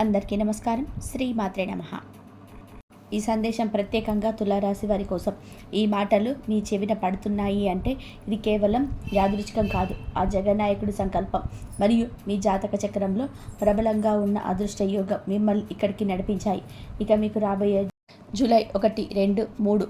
అందరికీ నమస్కారం. శ్రీ మాత్రే నమ. ఈ సందేశం ప్రత్యేకంగా తులారాశి వారి కోసం ఈ మాటలు మీ చెవిన పడుతున్నాయి అంటే ఇది కేవలం యాదృచ్ఛికం కాదు. ఆ జగన్నాయకుడి సంకల్పం మరియు మీ జాతక చక్రంలో ప్రబలంగా ఉన్న అదృష్ట యోగం మిమ్మల్ని ఇక్కడికి నడిపించాయి. ఇక మీకు రాబోయే జూలై ఒకటి రెండు మూడు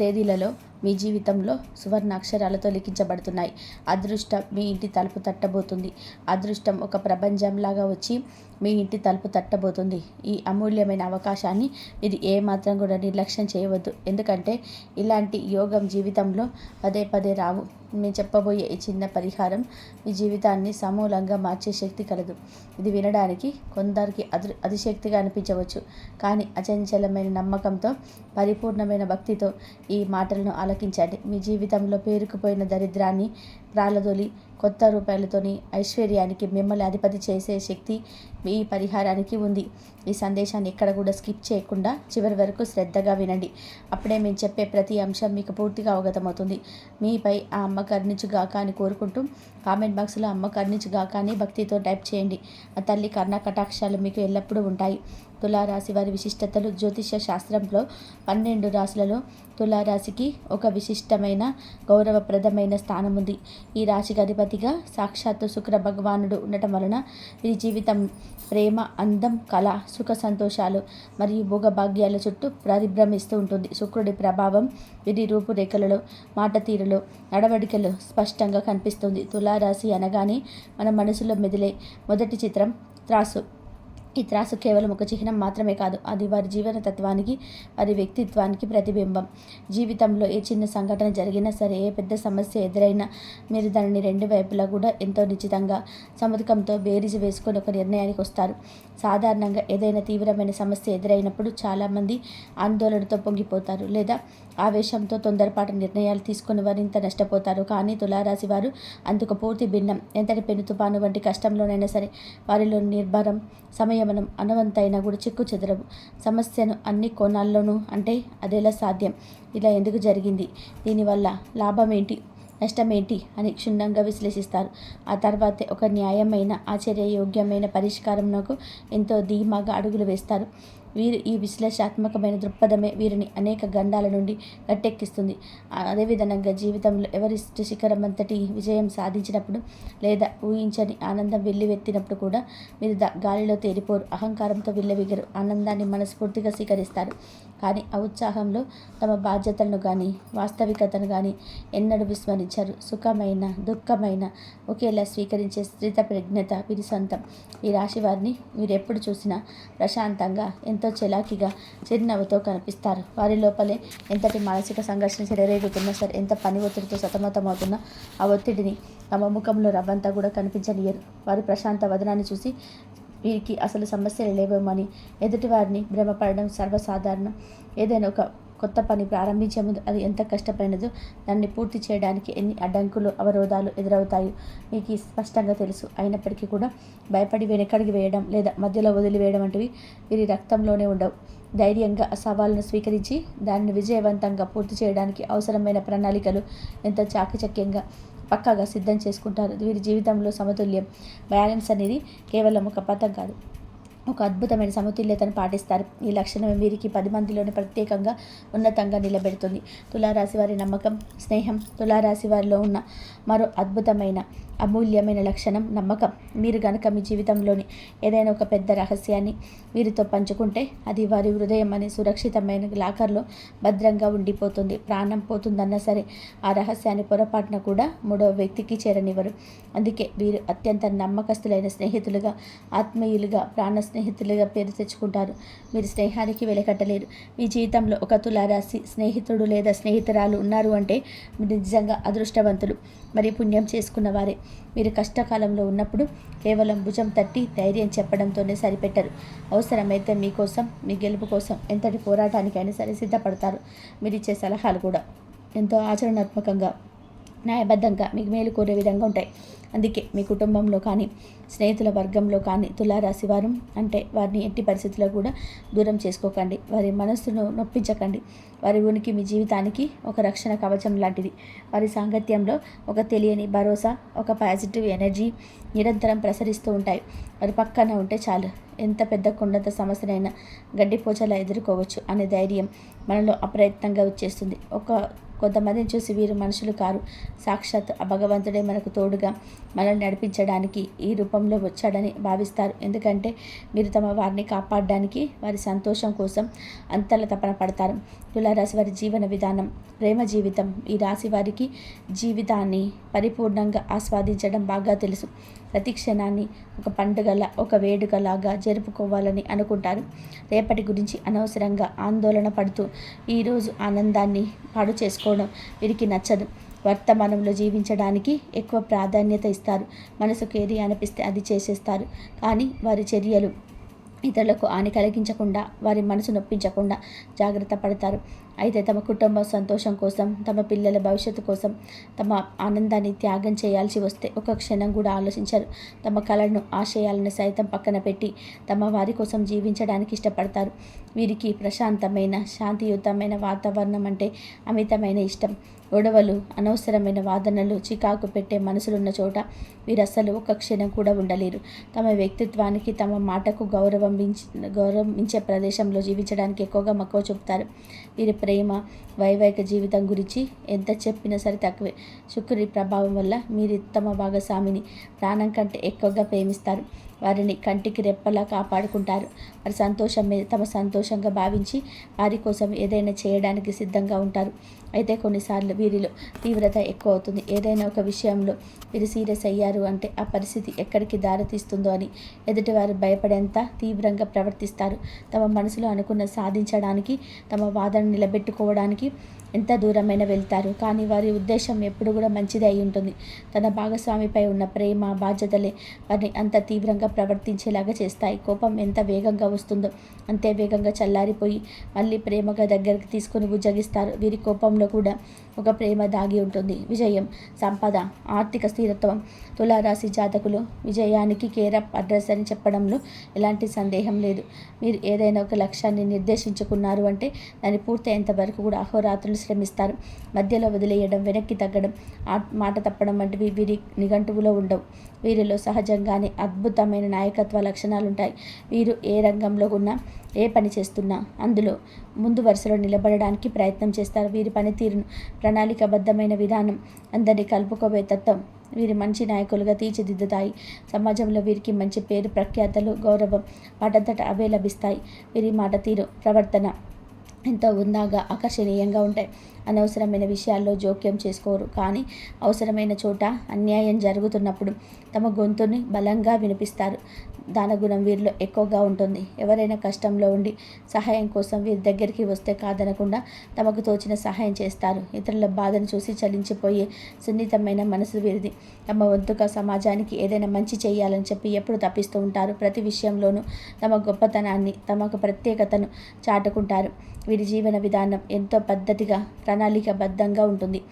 తేదీలలో మీ జీవితంలో సువర్ణ అక్షరాలతో లిఖించబడుతున్నాయి. అదృష్టం మీ ఇంటి తలుపు తట్టబోతుంది. అదృష్టం ఒక ప్రపంచంలాగా వచ్చి మీ ఇంటి తలుపు తట్టబోతుంది. ఈ అమూల్యమైన అవకాశాన్ని ఇది ఏమాత్రం కూడా నిర్లక్ష్యం చేయవద్దు. ఎందుకంటే ఇలాంటి యోగం జీవితంలో పదే పదే రావు. నేను చెప్పబోయే ఈ చిన్న పరిహారం మీ జీవితాన్ని సమూలంగా మార్చే శక్తి కలదు. ఇది వినడానికి కొందరికి అదృ అతిశక్తిగా అనిపించవచ్చు. కానీ అచంచలమైన నమ్మకంతో పరిపూర్ణమైన భక్తితో ఈ మాటలను ఆలకించండి. మీ జీవితంలో పేరుకుపోయిన దరిద్రాన్ని ప్రాలదొలి కొత్త రూపాయలతోని ఐశ్వర్యానికి మిమ్మల్ని అధిపతి చేసే శక్తి మీ పరిహారానికి ఉంది. ఈ సందేశాన్ని ఎక్కడ కూడా స్కిప్ చేయకుండా చివరి వరకు శ్రద్ధగా వినండి. అప్పుడే మేము చెప్పే ప్రతి అంశం మీకు పూర్తిగా అవగతమవుతుంది. మీపై ఆ అమ్మ కర్ణించుగాక అని కోరుకుంటూ కామెంట్ బాక్స్లో అమ్మ కర్ణించుగాక అని భక్తితో టైప్ చేయండి. ఆ తల్లి కర్ణ కటాక్షాలు మీకు ఎల్లప్పుడూ ఉంటాయి. తులారాశి వారి విశిష్టతలు జ్యోతిష శాస్త్రంలో పన్నెండు రాశులలో తులారాశికి ఒక విశిష్టమైన గౌరవప్రదమైన స్థానం ఉంది. ఈ రాశికి అధిపతిగా సాక్షాత్తు శుక్ర భగవానుడు ఉండటం వలన వీరి జీవితం ప్రేమ అందం కళ సుఖ సంతోషాలు మరియు భోగభాగ్యాల చుట్టూ పరిభ్రమిస్తూ ఉంటుంది. శుక్రుడి ప్రభావం వీరి రూపురేఖలలో మాట తీరులో నడవడికలో స్పష్టంగా కనిపిస్తుంది. తులారాశి అనగానే మన మనసులో మెదిలే మొదటి చిత్రం త్రాసు. ఈ త్రాసు కేవలం ఒక చిహ్నం మాత్రమే కాదు అది వారి జీవన తత్వానికి వారి వ్యక్తిత్వానికి ప్రతిబింబం. జీవితంలో ఏ చిన్న సంఘటన జరిగినా సరే ఏ పెద్ద సమస్య ఎదురైనా మీరు దానిని రెండు వైపులా కూడా ఎంతో నిశ్చితంగా సముదకంతో బేరీజు వేసుకొని ఒక నిర్ణయానికి వస్తారు. సాధారణంగా ఏదైనా తీవ్రమైన సమస్య ఎదురైనప్పుడు చాలామంది ఆందోళనతో పొంగిపోతారు లేదా ఆవేశంతో తొందరపాటు నిర్ణయాలు తీసుకుని మరింత నష్టపోతారు. కానీ తులారాశి వారు అందుకు పూర్తి భిన్నం. ఎంతటి పెను తుపాను వంటి కష్టంలోనైనా సరే వారిలో నిర్భరం సంయమనం అనువంతైన కూడా చిక్కు చెదరవు. సమస్యను అన్ని కోణాల్లోనూ అంటే అదేలా సాధ్యం. ఇలా ఎందుకు జరిగింది? దీనివల్ల లాభం ఏంటి నష్టమేంటి? అని క్షుణ్ణంగా విశ్లేషిస్తారు. ఆ తర్వాతే ఒక న్యాయమైన ఆశ్చర్యయోగ్యమైన పరిష్కారంకు ఎంతో ధీమాగా అడుగులు వేస్తారు. వీరు ఈ విశ్లేషాత్మకమైన దృక్పథమే వీరిని అనేక గండాల నుండి గట్టెక్కిస్తుంది అదేవిధంగా జీవితంలో ఎవరిష్ట శిఖరం అంతటి విజయం సాధించినప్పుడు లేదా ఊహించని ఆనందం వెల్లివెత్తినప్పుడు కూడా మీరు గాలిలో తేలిపోరు. అహంకారంతో విల్లవిగరు. ఆనందాన్ని మనస్ఫూర్తిగా స్వీకరిస్తారు. కానీ ఆ ఉత్సాహంలో తమ బాధ్యతలను కానీ వాస్తవికతను కానీ ఎన్నడూ విస్మరించారు. సుఖమైన దుఃఖమైన ఒకేలా స్వీకరించే స్థిత ప్రజ్ఞత వీరి సొంతం ఈ రాశి వారిని మీరు ఎప్పుడు చూసినా ప్రశాంతంగా ఎంతో చెలాకిగా చిరునవ్వుతో కనిపిస్తారు. వారి లోపలే ఎంతటి మానసిక సంఘర్షణ చెలరేగుతున్నా సరే ఎంత పని ఒత్తిడితో సతమతమవుతున్నా ఆ ఒత్తిడిని తమ ముఖంలో రవ్వంతా కూడా కనిపించనియరు వారి ప్రశాంత వదనాన్ని చూసి వీరికి అసలు సమస్యలు లేవేమని ఎదుటివారిని భ్రమపడడం సర్వసాధారణం. ఏదైనా ఒక కొత్త పని ప్రారంభించే ముందు అది ఎంత కష్టపడినదో దాన్ని పూర్తి చేయడానికి ఎన్ని అడ్డంకులు అవరోధాలు ఎదురవుతాయో మీకు స్పష్టంగా తెలుసు. అయినప్పటికీ కూడా భయపడి వెనకడికి వేయడం లేదా మధ్యలో వదిలివేయడం వంటివి వీరి రక్తంలోనే ఉండవు. ధైర్యంగా సవాళ్ళను స్వీకరించి దాన్ని విజయవంతంగా పూర్తి చేయడానికి అవసరమైన ప్రణాళికలు ఎంత చాకచక్యంగా పక్కాగా సిద్ధం చేసుకుంటారు. వీరి జీవితంలో సమతుల్యం బ్యాలెన్స్ అనేది కేవలం ఒక పథం కాదు. ఒక అద్భుతమైన సమతుల్యతను పాటిస్తారు. ఈ లక్షణం వీరికి పది మందిలోనే ప్రత్యేకంగా ఉన్నతంగా నిలబెడుతుంది. తులారాశి వారి నమ్మకం స్నేహం తులారాశి వారిలో ఉన్న మరో అద్భుతమైన అమూల్యమైన లక్షణం నమ్మకం. మీరు గనక మీ జీవితంలోని ఏదైనా ఒక పెద్ద రహస్యాన్ని వీరితో పంచుకుంటే అది వారి హృదయం అనే సురక్షితమైన లాకర్లో భద్రంగా ఉండిపోతుంది. ప్రాణం పోతుందన్నా సరే ఆ రహస్యాన్ని పొరపాటున కూడా మూడవ వ్యక్తికి చేరనివ్వరు. అందుకే వీరు అత్యంత నమ్మకస్తులైన స్నేహితులుగా ఆత్మీయులుగా ప్రాణ స్నేహితులుగా పేరు తెచ్చుకుంటారు. మీరు స్నేహానికి వెలకట్టలేరు. మీ జీవితంలో ఒక తులారాశి స్నేహితుడు లేదా స్నేహితురాలు ఉన్నారు అంటే మీరు నిజంగా అదృష్టవంతులు. మరి పుణ్యం చేసుకున్న వారే. మీరు కష్టకాలంలో ఉన్నప్పుడు కేవలం భుజం తట్టి ధైర్యం చెప్పడంతోనే సరిపెట్టరు. అవసరమైతే మీకోసం మీ గెలుపు కోసం ఎంతటి పోరాటానికైనా సరే సిద్ధపడతారు. మీరు ఇచ్చే సలహాలు కూడా ఎంతో ఆచరణాత్మకంగా న్యాయబద్ధంగా మీకు మేలు కోరే విధంగా ఉంటాయి. అందుకే మీ కుటుంబంలో కానీ స్నేహితుల వర్గంలో కానీ తులారాశి వారు అంటే వారిని ఎట్టి పరిస్థితుల్లో కూడా దూరం చేసుకోకండి. వారి మనస్సును నొప్పించకండి. వారి ఉనికి మీ జీవితానికి ఒక రక్షణ కవచం లాంటిది. వారి సాంగత్యంలో ఒక తెలియని భరోసా ఒక పాజిటివ్ ఎనర్జీ నిరంతరం ప్రసరిస్తూ ఉంటాయి. వారి పక్కన ఉంటే చాలు. ఎంత పెద్ద కొండంత సమస్యనైనా గడ్డిపోచలా ఎదుర్కోవచ్చు అనే ధైర్యం మనలో అప్రయత్నంగా వచ్చేస్తుంది. ఒక కొంతమందిని చూసి వీరు మనుషులు కారు. సాక్షాత్ భగవంతుడే మనకు తోడుగా మనల్ని నడిపించడానికి ఈ రూపంలో వచ్చాడని భావిస్తారు. ఎందుకంటే మీరు తమ వారిని కాపాడడానికి వారి సంతోషం కోసం అంతల తపన పడతారు. తులారాశి వారి జీవన విధానం ప్రేమ జీవితం ఈ రాశి వారికి జీవితాన్ని పరిపూర్ణంగా ఆస్వాదించడం బాగా తెలుసు. ప్రతి క్షణాన్ని ఒక పండుగల ఒక వేడుకలాగా జరుపుకోవాలని అనుకుంటారు. రేపటి గురించి అనవసరంగా ఆందోళన పడుతూ ఈరోజు ఆనందాన్ని పాడు చేసుకోవడం వీరికి నచ్చదు. వర్తమానంలో జీవించడానికి ఎక్కువ ప్రాధాన్యత ఇస్తారు. మనసుకు ఏది అనిపిస్తే అది చేసేస్తారు. కానీ వారి చర్యలు ఇతరులకు హాని కలిగించకుండా వారి మనసు నొప్పించకుండా జాగ్రత్త పడతారు. అయితే తమ కుటుంబ సంతోషం కోసం తమ పిల్లల భవిష్యత్తు కోసం తమ ఆనందాన్ని త్యాగం చేయాల్సి వస్తే ఒక క్షణం కూడా ఆలోచించరు. తమ కళను ఆశయాలను సైతం పక్కన పెట్టి తమ వారి కోసం జీవించడానికి ఇష్టపడతారు. వీరికి ప్రశాంతమైన శాంతియుతమైన వాతావరణం అంటే అమితమైన ఇష్టం. గొడవలు అనవసరమైన వాదనలు చికాకు పెట్టే మనసులున్న చోట వీరసలు ఒక క్షణం కూడా ఉండలేరు. తమ వ్యక్తిత్వానికి తమ మాటకు గౌరవం గౌరవించే ప్రదేశంలో జీవించడానికి ఎక్కువగా మక్కువ చూపుతారు. వీరి ప్రేమ వైవాహిక జీవితం గురించి ఎంత చెప్పినా సరే తక్కువే. శుక్రుడి ప్రభావం వల్ల మీరు తమ భాగస్వామిని ప్రాణం కంటే ఎక్కువగా ప్రేమిస్తారు. వారిని కంటికి రెప్పలా కాపాడుకుంటారు. వారి సంతోషం మీద తమ సంతోషంగా భావించి వారి కోసం ఏదైనా చేయడానికి సిద్ధంగా ఉంటారు. అయితే కొన్నిసార్లు వీరిలో తీవ్రత ఎక్కువ అవుతుంది ఏదైనా ఒక విషయంలో వీరు సీరియస్ అయ్యారు అంటే ఆ పరిస్థితి ఎక్కడికి దారితీస్తుందో అని ఎదుటివారు భయపడేంత తీవ్రంగా ప్రవర్తిస్తారు. తమ మనసులో అనుకున్న సాధించడానికి తమ వాదన నిలబెట్టుకోవడానికి ఎంత దూరమైనా వెళ్తారు. కానీ వారి ఉద్దేశం ఎప్పుడు కూడా మంచిది అయి ఉంటుంది. తన భాగస్వామిపై ఉన్న ప్రేమ బాధ్యతలే వారిని అంత తీవ్రంగా ప్రవర్తించేలాగా చేస్తాయి. కోపం ఎంత వేగంగా వస్తుందో అంతే వేగంగా చల్లారిపోయి మళ్ళీ ప్రేమగా దగ్గరికి తీసుకుని ఉజ్జగిస్తారు వీరి కోపంలో కూడా ఒక ప్రేమ దాగి ఉంటుంది. విజయం సంపద ఆర్థిక స్థిరత్వం తులారాశి జాతకులు విజయానికి కేరప్ అడ్రస్ అని చెప్పడంలో ఎలాంటి సందేహం లేదు. మీరు ఏదైనా ఒక లక్ష్యాన్ని నిర్దేశించుకున్నారు అంటే దాన్ని పూర్తయ్యేంత వరకు కూడా అహోరాత్రులు శ్రమిస్తారు మధ్యలో వదిలేయడం వెనక్కి తగ్గడం మాట తప్పడం వంటివి వీరి నిఘంటువులో ఉండవు. వీరిలో సహజంగానే అద్భుతమైన నాయకత్వ లక్షణాలు ఉంటాయి వీరు ఏ రంగంలో ఉన్నా ఏ పని చేస్తున్నా అందులో ముందు వరుసలో నిలబడడానికి ప్రయత్నం చేస్తారు. వీరి పనితీరును ప్రణాళికబద్ధమైన విధానం అందరినీ కలుపుకోబోయే తత్వం వీరి మంచి నాయకులుగా తీర్చిదిద్దుతాయి. సమాజంలో వీరికి మంచి పేరు ప్రఖ్యాతలు గౌరవం వాటంతట అవే లభిస్తాయి. వీరి మాట తీరు ప్రవర్తన ఎంతో ఉందాగా ఆకర్షణీయంగా ఉంటాయి. అనవసరమైన విషయాల్లో జోక్యం చేసుకోరు. కానీ అవసరమైన చోట అన్యాయం జరుగుతున్నప్పుడు తమ గొంతుని బలంగా వినిపిస్తారు. దాన గుణం వీరిలో ఎక్కువగా ఉంటుంది. ఎవరైనా కష్టంలో ఉండి సహాయం కోసం వీరి దగ్గరికి వస్తే కాదనకుండా తమకు తోచిన సహాయం చేస్తారు. ఇతరుల బాధను చూసి చలించిపోయే సున్నితమైన మనసు వీరిది. తమ వంతుగా సమాజానికి ఏదైనా మంచి చేయాలని చెప్పి ఎప్పుడు తప్పిస్తూ ఉంటారు. ప్రతి విషయంలోనూ తమ గొప్పతనాన్ని తమకు ప్రత్యేకతను చాటుకుంటారు. వీరి జీవన విధానం ఎంతో పద్ధతిగా ప్రణాళికబద్ధంగా ఉంటుంది.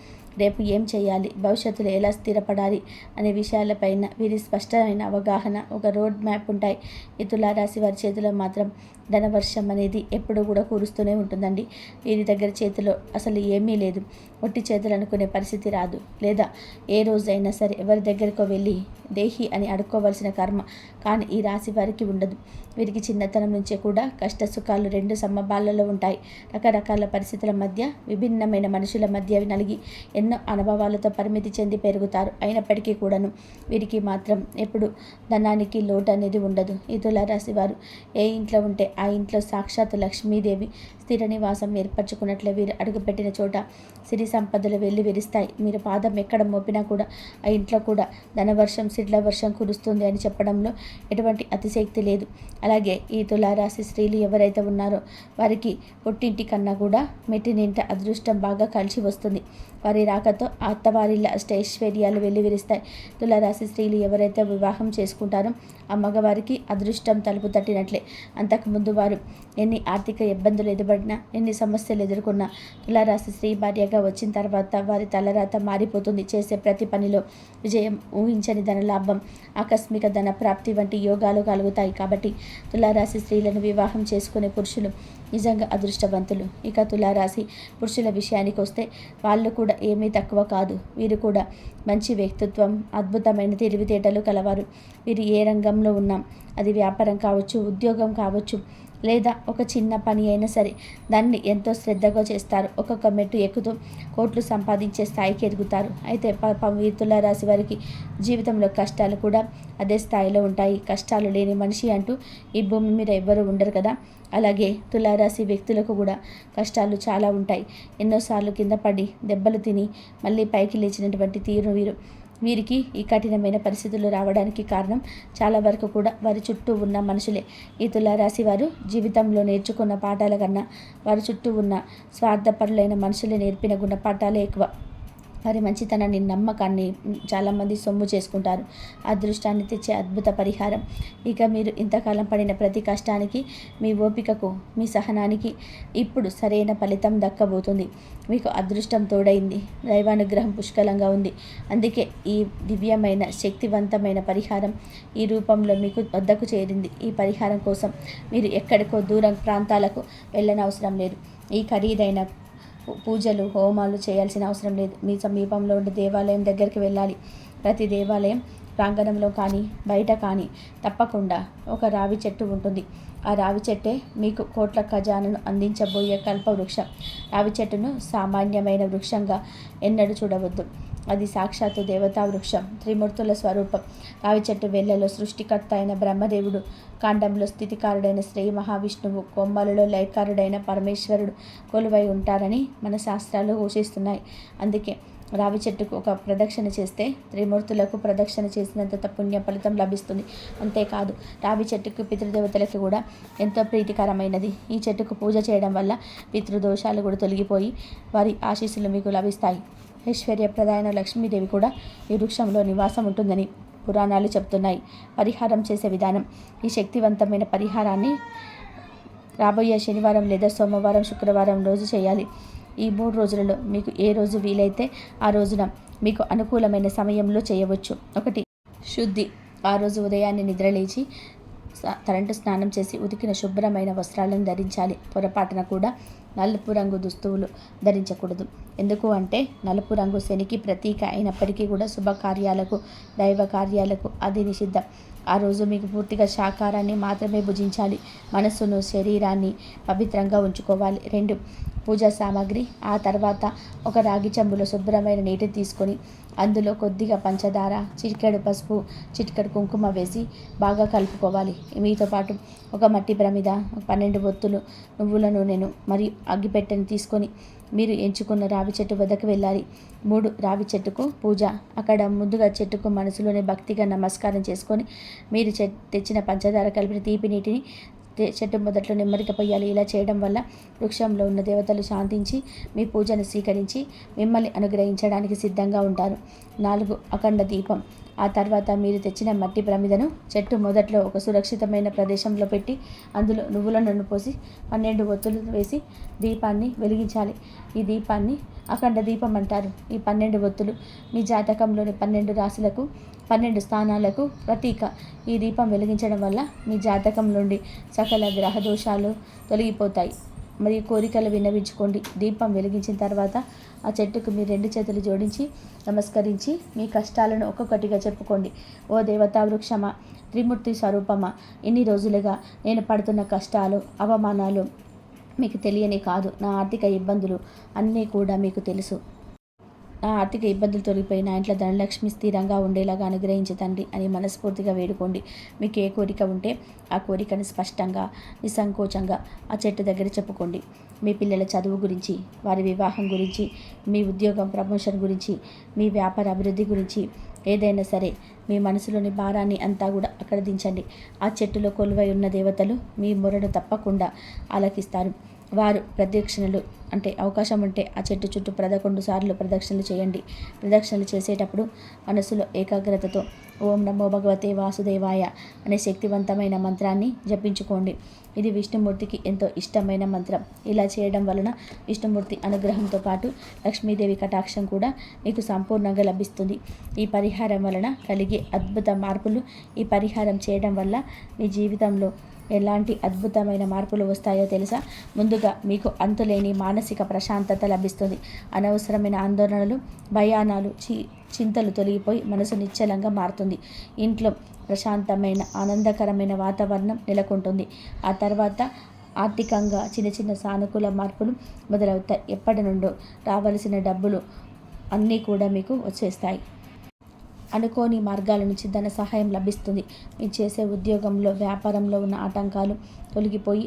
రేపు ఏం చేయాలి? భవిష్యత్తులో ఎలా స్థిరపడాలి? అనే విషయాలపైన వీరి స్పష్టమైన అవగాహన ఒక రోడ్ మ్యాప్ ఉంటాయి. ఈ తులారాశి వారి చేతిలో మాత్రం ధనవర్షం అనేది ఎప్పుడూ కూడా కూరుస్తూనే ఉంటుందండి. వీరి దగ్గర చేతిలో అసలు ఏమీ లేదు. ఒట్టి చేతులు అనుకునే పరిస్థితి రాదు. లేదా ఏ రోజైనా సరే ఎవరి దగ్గరకో వెళ్ళి దేహి అని అడుక్కోవలసిన కర్మ కానీ ఈ రాశి వారికి ఉండదు. వీరికి చిన్నతనం నుంచే కూడా కష్ట సుఖాలు రెండు సమబాలలో ఉంటాయి. రకరకాల పరిస్థితుల మధ్య విభిన్నమైన మనుషుల మధ్య నలిగి ఎన్నో అనుభవాలతో పరిమితి చెంది పెరుగుతారు. అయినప్పటికీ కూడాను వీరికి మాత్రం ఎప్పుడు ధనానికి లోటు అనేది ఉండదు. ఈ తులారాశి వారు ఏ ఇంట్లో ఉంటే ఆ ఇంట్లో సాక్షాత్ లక్ష్మీదేవి స్థిర నివాసం ఏర్పరచుకున్నట్లే వీరు అడుగుపెట్టిన చోట సిరి సంపదలు వెళ్ళి విరుస్తాయి. మీరు పాదం ఎక్కడ మోపినా కూడా ఆ ఇంట్లో కూడా ధనవర్షం సిడ్ల వర్షం కురుస్తుంది అని చెప్పడంలో ఎటువంటి అతిశక్తి లేదు. అలాగే ఈ తులారాశి స్త్రీలు ఎవరైతే ఉన్నారో వారికి పుట్టింటి కన్నా కూడా మెట్టినింట అదృష్టం బాగా కలిసి వస్తుంది. వారి రాకతో అత్తవారిళ్ళ అష్టైశ్వర్యాలు వెల్లివిరుస్తాయి. తులారాశి స్త్రీలు ఎవరైతే వివాహం చేసుకుంటారో ఆ మగవారికి అదృష్టం తలుపు తట్టినట్లే. అంతకుముందు వారు ఎన్ని ఆర్థిక ఇబ్బందులు ఎదుర్పడినా ఎన్ని సమస్యలు ఎదుర్కొన్నా తులారాశి స్త్రీ భార్యగా వచ్చిన తర్వాత వారి తలరాత మారిపోతుంది. చేసే ప్రతి పనిలో విజయం ఊహించని ధన లాభం ఆకస్మిక ధన ప్రాప్తి వంటి యోగాలు కలుగుతాయి. కాబట్టి తులారాశి స్త్రీలను వివాహం చేసుకునే పురుషులు నిజంగా అదృష్టవంతులు. ఇక తులారాశి పురుషుల విషయానికి వస్తే వాళ్ళు కూడా ఏమీ తక్కువ కాదు. వీరు కూడా మంచి వ్యక్తిత్వం అద్భుతమైన తెలివితేటలు కలవారు. వీరు ఏ రంగంలో ఉన్నాం అది వ్యాపారం కావచ్చు ఉద్యోగం కావచ్చు లేదా ఒక చిన్న పని అయినా సరే దాన్ని ఎంతో శ్రద్ధగా చేస్తారు. ఒక్కొక్క మెట్టు ఎక్కుతూ కోట్లు సంపాదించే స్థాయికి ఎదుగుతారు. అయితే పాపం ఈ తులారాశి వారికి జీవితంలో కష్టాలు కూడా అదే స్థాయిలో ఉంటాయి. కష్టాలు లేని మనిషి అంటూ ఈ భూమి మీద ఎవ్వరూ ఉండరు కదా. అలాగే తులారాశి వ్యక్తులకు కూడా కష్టాలు చాలా ఉంటాయి. ఎన్నోసార్లు కింద పడి దెబ్బలు తిని మళ్ళీ పైకి లేచినటువంటి తీరు వీరు. వీరికి ఈ కఠినమైన పరిస్థితులు రావడానికి కారణం చాలా వరకు కూడా వారి చుట్టూ ఉన్న మనుషులే. ఈ తులారాశి వారు జీవితంలో నేర్చుకున్న పాఠాల కన్నా వారి చుట్టూ ఉన్న స్వార్థపరులైన మనుషులే నేర్పిన గుణపాఠాలే ఎక్కువ. వారి మంచితనాన్ని నమ్మకాన్ని చాలామంది సొమ్ము చేసుకుంటారు. అదృష్టాన్ని తెచ్చే అద్భుత పరిహారం. ఇక మీరు ఇంతకాలం పడిన ప్రతి కష్టానికి మీ ఓపికకు మీ సహనానికి ఇప్పుడు సరైన ఫలితం దక్కబోతుంది. మీకు అదృష్టం తోడైంది. దైవానుగ్రహం పుష్కలంగా ఉంది. అందుకే ఈ దివ్యమైన శక్తివంతమైన పరిహారం ఈ రూపంలో మీకు వద్దకు చేరింది. ఈ పరిహారం కోసం మీరు ఎక్కడికో దూరం ప్రాంతాలకు వెళ్ళనవసరం లేదు. ఈ ఖరీదైన పూజలు హోమాలు చేయాల్సిన అవసరం లేదు. మీ సమీపంలో ఉండే దేవాలయం దగ్గరికి వెళ్ళాలి. ప్రతి దేవాలయం ప్రాంగణంలో కానీ బయట కానీ తప్పకుండా ఒక రావి చెట్టు ఉంటుంది. ఆ రావి చెట్టే మీకు కోట్ల ఖజానాను అందించబోయే కల్పవృక్షం. రావి చెట్టును సామాన్యమైన వృక్షంగా ఎన్నడూ చూడవద్దు. అది సాక్షాత్తు దేవతా వృక్షం త్రిమూర్తుల స్వరూపం. రావి చెట్టు వెళ్ళలో సృష్టికర్త అయిన బ్రహ్మదేవుడు కాండంలో స్థితికారుడైన శ్రీ మహావిష్ణువు కొమ్మలలో లయకారుడైన పరమేశ్వరుడు కొలువై ఉంటారని మన శాస్త్రాలు ఘోషిస్తున్నాయి. అందుకే రావి చెట్టుకు ఒక ప్రదక్షిణ చేస్తే త్రిమూర్తులకు ప్రదక్షిణ చేసినంత పుణ్య ఫలితం లభిస్తుంది. అంతేకాదు రావి చెట్టుకు పితృదేవతలకు కూడా ఎంతో ప్రీతికరమైనది. ఈ చెట్టుకు పూజ చేయడం వల్ల పితృదోషాలు కూడా తొలగిపోయి వారి ఆశీస్సులు మీకు లభిస్తాయి. ఐశ్వర్యప్రదాయన లక్ష్మీదేవి కూడా ఈ వృక్షంలో నివాసం ఉంటుందని పురాణాలు చెబుతున్నాయి. పరిహారం చేసే విధానం. ఈ శక్తివంతమైన పరిహారాన్ని రాబోయే శనివారం లేదా సోమవారం శుక్రవారం రోజు చేయాలి. ఈ మూడు రోజులలో మీకు ఏ రోజు వీలైతే ఆ రోజున మీకు అనుకూలమైన సమయంలో చేయవచ్చు. ఒకటి శుద్ధి. ఆ రోజు ఉదయాన్నే నిద్రలేచి తరంటు స్నానం చేసి ఉతికిన శుభ్రమైన వస్త్రాలను ధరించాలి. పొరపాటున కూడా నలుపు రంగు దుస్తువులు ధరించకూడదు. ఎందుకు అంటే నలుపు రంగు శనికి ప్రతీక అయినప్పటికీ కూడా శుభకార్యాలకు దైవ కార్యాలకు అది నిషిద్ధం. ఆ రోజు మీకు పూర్తిగా శాకారాన్ని మాత్రమే భుజించాలి. మనస్సును శరీరాన్ని పవిత్రంగా ఉంచుకోవాలి. రెండు పూజా సామాగ్రి ఆ తర్వాత ఒక రాగి చెంబులో శుభ్రమైన నీటిని తీసుకొని అందులో కొద్దిగా పంచదార చిటికెడు పసుపు చిటికెడు కుంకుమ వేసి బాగా కలుపుకోవాలి. మీతో పాటు ఒక మట్టి ప్రమిద పన్నెండు బొత్తులు నువ్వుల నూనెను మరియు అగ్గిపెట్టెను తీసుకొని మీరు ఎంచుకున్న రావి చెట్టు వద్దకు వెళ్ళాలి. మూడు రావి చెట్టుకు పూజ. అక్కడ ముందుగా చెట్టుకు మనసులోనే భక్తిగా నమస్కారం చేసుకొని మీరు తెచ్చిన పంచదార కలిపిన తీపి నీటిని చెట్టు మొదట్లో నెమ్మదిగా పోయాలి. ఇలా చేయడం వల్ల వృక్షంలో ఉన్న దేవతలు శాంతించి మీ పూజను స్వీకరించి మిమ్మల్ని అనుగ్రహించడానికి సిద్ధంగా ఉంటారు. నాలుగు అఖండ దీపం. ఆ తర్వాత మీరు తెచ్చిన మట్టి ప్రమిదను చెట్టు మొదట్లో ఒక సురక్షితమైన ప్రదేశంలో పెట్టి అందులో నువ్వుల నన్ను పోసి పన్నెండు ఒత్తులు వేసి దీపాన్ని వెలిగించాలి. ఈ దీపాన్ని అఖండ దీపం అంటారు. ఈ పన్నెండు ఒత్తులు మీ జాతకంలోని పన్నెండు రాశులకు పన్నెండు స్థానాలకు ప్రతీక ఈ దీపం వెలిగించడం వల్ల మీ జాతకం నుండి సకల గ్రహ దోషాలు తొలగిపోతాయి. మరియు కోరికలు విన్నవించుకోండి. దీపం వెలిగించిన తర్వాత ఆ చెట్టుకు మీ రెండు చేతులు జోడించి నమస్కరించి మీ కష్టాలను ఒక్కొక్కటిగా చెప్పుకోండి. ఓ దేవతా వృక్షమా త్రిమూర్తి స్వరూపమా ఇన్ని రోజులుగా నేను పడుతున్న కష్టాలు అవమానాలు మీకు తెలియని కాదు. నా ఆర్థిక ఇబ్బందులు అన్నీ కూడా మీకు తెలుసు. నా ఆర్థిక ఇబ్బందులు తొలగిపోయి నా ఇంట్లో ధనలక్ష్మి స్థిరంగా ఉండేలాగా అనుగ్రహించి తండ్రి అని మనస్ఫూర్తిగా వేడుకోండి. మీకు ఏ కోరిక ఉంటే ఆ కోరికను స్పష్టంగా నిస్సంకోచంగా ఆ చెట్టు దగ్గర చెప్పుకోండి. మీ పిల్లల చదువు గురించి వారి వివాహం గురించి మీ ఉద్యోగం ప్రమోషన్ గురించి మీ వ్యాపార అభివృద్ధి గురించి ఏదైనా సరే మీ మనసులోని భారాన్ని అంతా కూడా అక్కడ దించండి. ఆ చెట్టులో కొలువై ఉన్న దేవతలు మీ మొరను తప్పకుండా ఆలకిస్తారు. వారు ప్రదక్షిణలు అంటే అవకాశం ఉంటే ఆ చెట్టు చుట్టూ పదకొండు సార్లు ప్రదక్షిణలు చేయండి. ప్రదక్షిణలు చేసేటప్పుడు మనసులో ఏకాగ్రతతో ఓం నమో భగవతే వాసుదేవాయ అనే శక్తివంతమైన మంత్రాన్ని జపించుకోండి. ఇది విష్ణుమూర్తికి ఎంతో ఇష్టమైన మంత్రం. ఇలా చేయడం వలన విష్ణుమూర్తి అనుగ్రహంతో పాటు లక్ష్మీదేవి కటాక్షం కూడా మీకు సంపూర్ణంగా లభిస్తుంది. ఈ పరిహారం వలన కలిగే అద్భుత మార్పులు ఈ పరిహారం చేయడం వల్ల మీ జీవితంలో ఎలాంటి అద్భుతమైన మార్పులు వస్తాయో తెలుసా? ముందుగా మీకు అంతులేని మానసిక ప్రశాంతత లభిస్తుంది. అనవసరమైన ఆందోళనలు భయానాలు చి చింతలు తొలగిపోయి మనసు నిశ్చలంగా మారుతుంది. ఇంట్లో ప్రశాంతమైన ఆనందకరమైన వాతావరణం నెలకొంటుంది. ఆ తర్వాత ఆర్థికంగా చిన్న చిన్న సానుకూల మార్పులు మొదలవుతాయి. ఎప్పటి నుండో రావలసిన డబ్బులు అన్నీ కూడా మీకు వచ్చేస్తాయి. అనుకోని మార్గాల నుంచి ధన సహాయం లభిస్తుంది. మీరు చేసే ఉద్యోగంలో వ్యాపారంలో ఉన్న ఆటంకాలు తొలగిపోయి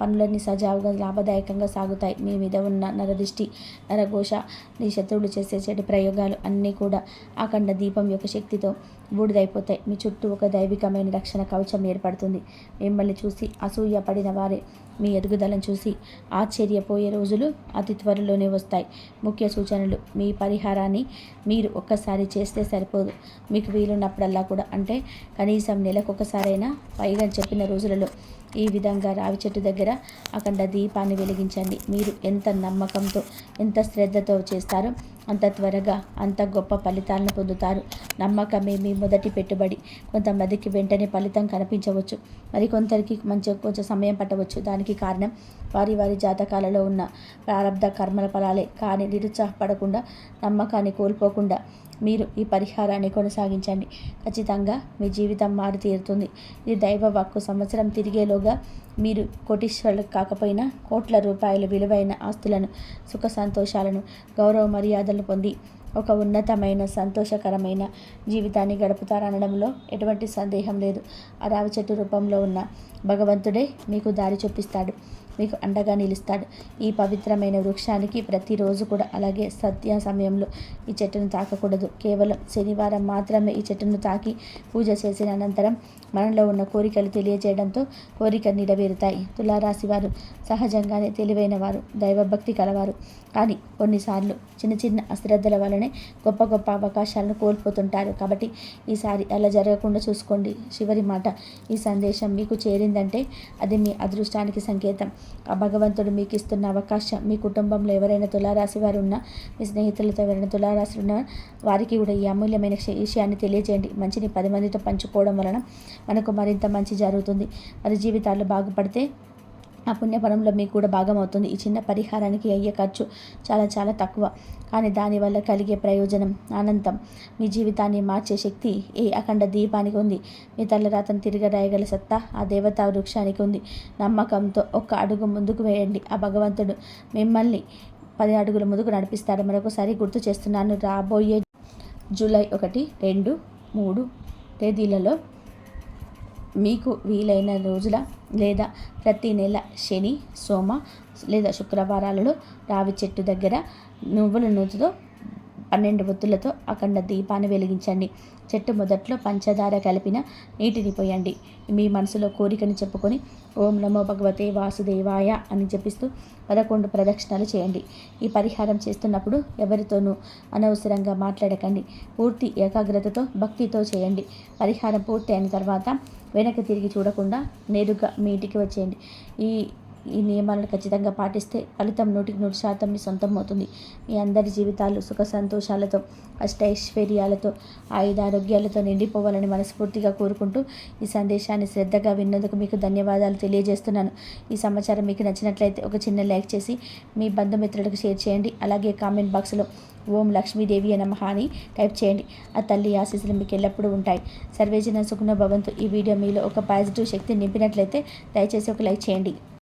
పనులన్నీ సజావుగా లాభదాయకంగా సాగుతాయి. మీ మీద ఉన్న నరదృష్టి నరఘోష నీ శత్రువులు చేసే చెడు ప్రయోగాలు అన్నీ కూడా అఖండ దీపం యొక్క శక్తితో బూడిదైపోతాయి. మీ చుట్టూ ఒక దైవికమైన రక్షణ కవచం ఏర్పడుతుంది. మిమ్మల్ని చూసి అసూయ పడిన వారే మీ ఎదుగుదలను చూసి ఆశ్చర్యపోయే రోజులు అతి త్వరలోనే వస్తాయి. ముఖ్య సూచనలు మీ పరిహారాన్ని మీరు ఒక్కసారి చేస్తే సరిపోదు. మీకు వీలున్నప్పుడల్లా కూడా అంటే కనీసం నెలకొకసారైనా పైగా చెప్పిన రోజులలో ఈ విధంగా రావి చెట్టు దగ్గర అఖండ దీపాన్ని వెలిగించండి. మీరు ఎంత నమ్మకంతో ఎంత శ్రద్ధతో చేస్తారో అంత త్వరగా అంత గొప్ప ఫలితాలను పొందుతారు. నమ్మకమే మీ మొదటి పెట్టుబడి. కొంతమందికి వెంటనే ఫలితం కనిపించవచ్చు. మరి కొందరికి మంచి కొంచెం సమయం పట్టవచ్చు. దానికి కారణం వారి వారి జాతకాలలో ఉన్న ప్రారంభ కర్మల ఫలాలే. కానీ నిరుత్సాహపడకుండా నమ్మకాన్ని కోల్పోకుండా మీరు ఈ పరిహారాన్ని కొనసాగించండి. ఖచ్చితంగా మీ జీవితం మారు తీరుతుంది ఇది దైవ వాక్కు సంవత్సరం తిరిగేలోగా మీరు కోటీశ్వరులకు కాకపోయినా కోట్ల రూపాయల విలువైన ఆస్తులను సుఖ సంతోషాలను గౌరవ మర్యాదలు పొంది ఒక ఉన్నతమైన సంతోషకరమైన జీవితాన్ని గడుపుతారనడంలో ఎటువంటి సందేహం లేదు. ఆ రావి చెట్టు రూపంలో ఉన్న భగవంతుడే మీకు దారి చూపిస్తాడు. మీకు అండగా నిలుస్తాడు. ఈ పవిత్రమైన వృక్షానికి ప్రతిరోజు కూడా అలాగే సత్య సమయంలో ఈ చెట్టును తాకకూడదు. కేవలం శనివారం మాత్రమే ఈ చెట్టును తాకి పూజ చేసిన అనంతరం మనలో ఉన్న కోరికలు తెలియజేయడంతో కోరిక నెరవేరుతాయి. తులారాశి వారు సహజంగానే తెలివైన వారు దైవభక్తి కలవారు. కానీ కొన్నిసార్లు చిన్న చిన్న అశ్రద్ధల వలనే గొప్ప గొప్ప అవకాశాలను కోల్పోతుంటారు. కాబట్టి ఈసారి అలా జరగకుండా చూసుకోండి. చివరి మాట ఈ సందేశం మీకు చేరిందంటే అది మీ అదృష్టానికి సంకేతం. ఆ భగవంతుడు మీకు ఇస్తున్న అవకాశం. మీ కుటుంబంలో ఎవరైనా తులారాశి వారు ఉన్నా మీ స్నేహితులతో ఎవరైనా తులారాశి ఉన్న వారికి కూడా ఈ అమూల్యమైన విషయాన్ని తెలియజేయండి. మంచిని పది మందితో పంచుకోవడం వలన మనకు మరింత మంచి జరుగుతుంది. మరి జీవితాలు బాగుపడితే ఆ పుణ్యఫలంలో మీకు కూడా భాగం అవుతుంది ఈ చిన్న పరిహారానికి అయ్యే ఖర్చు చాలా చాలా తక్కువ. కానీ దానివల్ల కలిగే ప్రయోజనం ఆనందం మీ జీవితాన్ని మార్చే శక్తి ఏ అఖండ దీపానికి ఉంది. మీ తల్లరాతను తిరిగి రాయగల సత్తా ఆ దేవతా వృక్షానికి ఉంది. నమ్మకంతో ఒక్క అడుగు ముందుకు వేయండి. ఆ భగవంతుడు మిమ్మల్ని పది అడుగుల ముందుకు నడిపిస్తాడు. మరొకసారి గుర్తు చేస్తున్నాను. రాబోయే జూలై ఒకటి రెండు మూడు తేదీలలో మీకు వీలైన రోజుల లేదా ప్రతి నెల శని సోమ లేదా శుక్రవారాలలో రావి చెట్టు దగ్గర నువ్వుల నూతుతో పన్నెండు ఒత్తులతో అఖండ దీపాన్ని వెలిగించండి. చెట్టు మొదట్లో పంచదార కలిపిన నీటిని పోయండి. మీ మనసులో కోరికని చెప్పుకొని ఓం నమో భగవతే వాసుదేవాయ అని జపిస్తూ పదకొండు ప్రదక్షిణాలు చేయండి. ఈ పరిహారం చేస్తున్నప్పుడు ఎవరితోనూ అనవసరంగా మాట్లాడకండి. పూర్తి ఏకాగ్రతతో భక్తితో చేయండి. పరిహారం పూర్తి అయిన తర్వాత వెనక్కి తిరిగి చూడకుండా నేరుగా మీ ఇంటికి వచ్చేయండి. ఈ ఈ నియమాలను ఖచ్చితంగా పాటిస్తే ఫలితం నూటికి నూరు శాతం మీ సొంతం అవుతుంది. మీ అందరి జీవితాలు సుఖ సంతోషాలతో అష్టైశ్వర్యాలతో ఆయుధారోగ్యాలతో నిండిపోవాలని మనస్ఫూర్తిగా కోరుకుంటూ ఈ సందేశాన్ని శ్రద్ధగా విన్నందుకు మీకు ధన్యవాదాలు తెలియజేస్తున్నాను. ఈ సమాచారం మీకు నచ్చినట్లయితే ఒక చిన్న లైక్ చేసి మీ బంధుమిత్రులకు షేర్ చేయండి. అలాగే కామెంట్ బాక్స్లో ఓం లక్ష్మీదేవి నమః అని టైప్ చేయండి. ఆ తల్లి ఆశీస్సులు మీకు ఎల్లప్పుడూ ఉంటాయి. సర్వేజన సుఖన భవంతు. ఈ వీడియో మీలో ఒక పాజిటివ్ శక్తి నింపినట్లయితే దయచేసి ఒక లైక్ చేయండి.